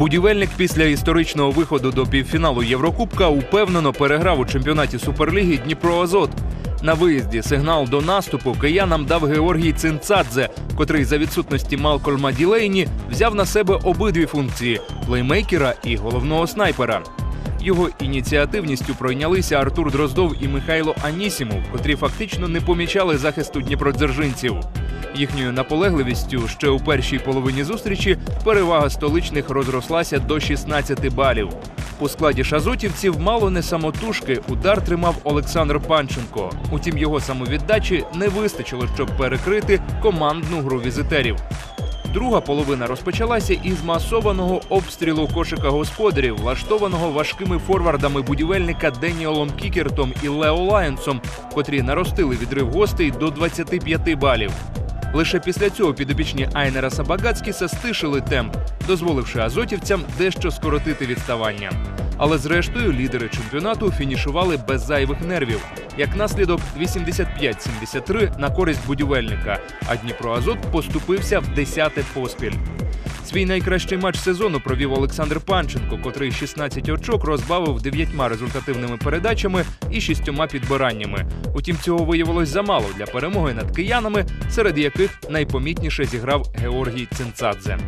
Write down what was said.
Будівельник після історичного виходу до півфіналу Єврокубка упевнено переграв у чемпіонаті Суперліги Дніпроазот. На виїзді сигнал до наступу киянам дав Георгій Цинцадзе, котрий за відсутності Малкольма Ділейні взяв на себе обидві функції плеймейкера і головного снайпера. Його ініціативністю пройнялися Артур Дроздов і Михайло Анісімов, котрі фактично не помічали захисту дніпродзержинців. Їхньою наполегливістю ще у першій половині зустрічі перевага столичних розрослася до 16 балів. У складі шазотівців мало не самотужки удар тримав Олександр Панченко. Утім, його самовіддачі не вистачило, щоб перекрити командну гру візитерів. Друга половина розпочалася із масованого обстрілу кошика господарів, влаштованого важкими форвардами будівельника Деніолом Кікертом і Лео Лайонсом, котрі наростили відрив гостей до 25 балів. Лише після цього підопічні Айнера Сабагацькіса стишили темп, дозволивши азотівцям дещо скоротити відставання. Але зрештою лідери чемпіонату фінішували без зайвих нервів. Як наслідок 85-73 на користь будівельника, а Дніпроазот поступився в 10-те поспіль. Свій найкращий матч сезону провів Олександр Панченко, котрий 16 очок розбавив дев'ятьма результативними передачами і шістьома підбираннями. Утім, цього виявилось замало для перемоги над киянами, серед яких найпомітніше зіграв Георгій Цинцадзе.